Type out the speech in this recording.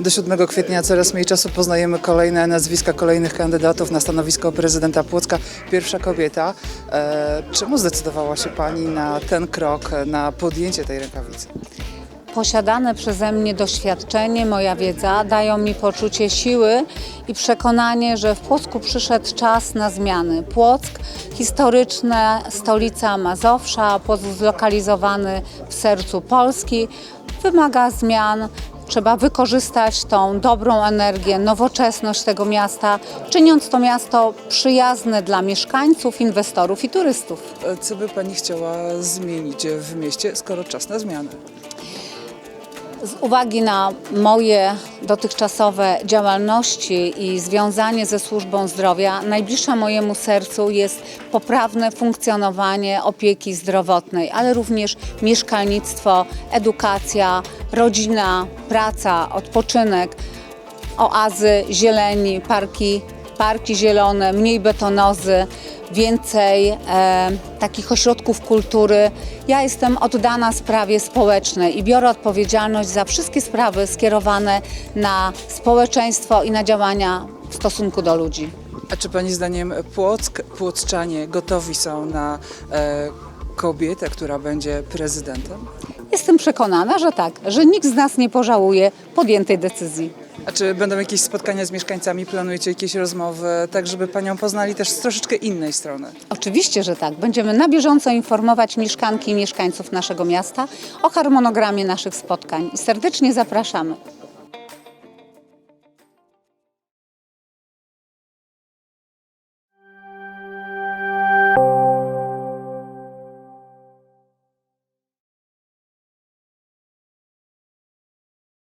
Do 7 kwietnia coraz mniej czasu poznajemy kolejne nazwiska kolejnych kandydatów na stanowisko prezydenta Płocka. Pierwsza kobieta. E, czemu zdecydowała się Pani na ten krok, na podjęcie tej rękawicy? Posiadane przeze mnie doświadczenie, moja wiedza dają mi poczucie siły i przekonanie, że w Płocku przyszedł czas na zmiany. Płock, historyczna stolica Mazowsza, Płock zlokalizowany w sercu Polski, wymaga zmian. Trzeba wykorzystać tą dobrą energię, nowoczesność tego miasta, czyniąc to miasto przyjazne dla mieszkańców, inwestorów i turystów. E, Co by Pani chciała zmienić w mieście, skoro czas na zmianę? Z uwagi na moje dotychczasowe działalności i związanie ze służbą zdrowia, najbliższa mojemu sercu jest poprawne funkcjonowanie opieki zdrowotnej, ale również mieszkalnictwo, edukacja, rodzina, praca, odpoczynek, oazy zieleni, parki, parki zielone, mniej betonozy, więcej e, takich ośrodków kultury. Ja jestem oddana sprawie społecznej i biorę odpowiedzialność za wszystkie sprawy skierowane na społeczeństwo i na działania w stosunku do ludzi. A czy Pani zdaniem Płock, Płockczanie gotowi są na e, kobietę, która będzie prezydentem? Jestem przekonana, że tak, że nikt z nas nie pożałuje podjętej decyzji. A czy będą jakieś spotkania z mieszkańcami? Planujecie jakieś rozmowy, tak żeby Panią poznali też z troszeczkę innej strony? Oczywiście, że tak. Będziemy na bieżąco informować mieszkanki i mieszkańców naszego miasta o harmonogramie naszych spotkań i serdecznie zapraszamy.